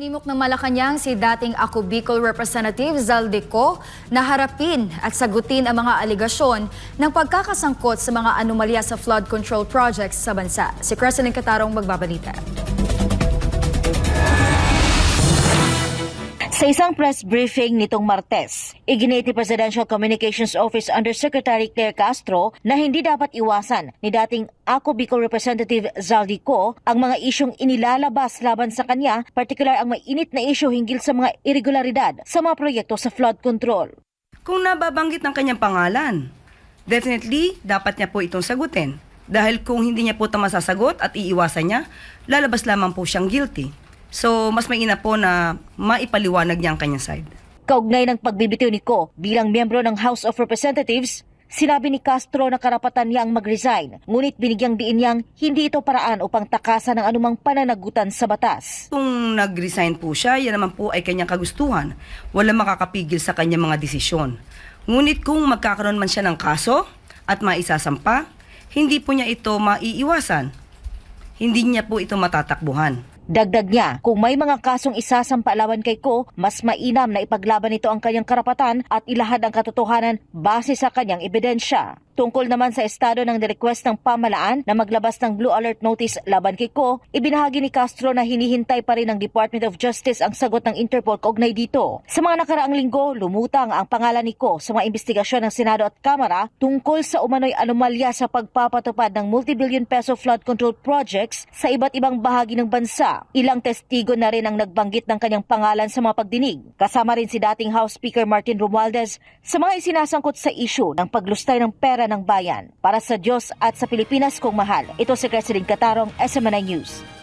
Hinimok ng Malacanang si dating Ako Bicol Representative Zaldico na harapin at sagutin ang mga aligasyon ng pagkakasangkot sa mga anomalya sa flood control projects sa bansa. Si Crescent Katarong magbabalita. Sa isang press briefing nitong Martes, iginit ni Presidential Communications Office Undersecretary Claire Castro na hindi dapat iwasan ni dating Ako Bicol Representative Zaldico ang mga isyong inilalabas laban sa kanya, partikular ang mainit na isyu hinggil sa mga irregularidad sa mga proyekto sa flood control. Kung nababanggit ng kanyang pangalan, definitely dapat niya po itong sagutin. Dahil kung hindi niya po ito masasagot at iiwasan niya, lalabas lamang po siyang guilty. So, mas mainam po na maipaliwanag niya ang kanyang side. Kaugnay ng pagbibitiw ni Ko bilang miyembro ng House of Representatives, sinabi ni Castro na karapatan niya ang mag-resign, ngunit binigyang diin niyang hindi ito paraan upang takasan ng anumang pananagutan sa batas. Kung nag-resign po siya, yan naman po ay kanyang kagustuhan. Wala makakapigil sa kanyang mga desisyon. Ngunit kung magkakaroon man siya ng kaso at maisasampa, hindi po niya ito maiiwasan. Hindi niya po ito matatakbuhan. Dagdag niya, kung may mga kasong isasampa laban kay Ko, mas mainam na ipaglaban nito ang kanyang karapatan at ilahad ang katotohanan base sa kanyang ebidensya. Tungkol naman sa estado ng request ng pamalaan na maglabas ng Blue Alert Notice laban kay Ko, ibinahagi ni Castro na hinihintay pa rin ng Department of Justice ang sagot ng Interpol kaugnay dito. Sa mga nakaraang linggo, lumutang ang pangalan ni Ko sa mga investigasyon ng Senado at Kamara tungkol sa umano'y anomalya sa pagpapatupad ng multibillion peso flood control projects sa iba't ibang bahagi ng bansa. Ilang testigo na rin ang nagbanggit ng kanyang pangalan sa mga pagdinig. Kasama rin si dating House Speaker Martin Romualdez sa mga isinasangkot sa isyu ng paglustay ng pera ng bayan. Para sa Diyos at sa Pilipinas kong mahal, ito si President Katarong, SMNI News.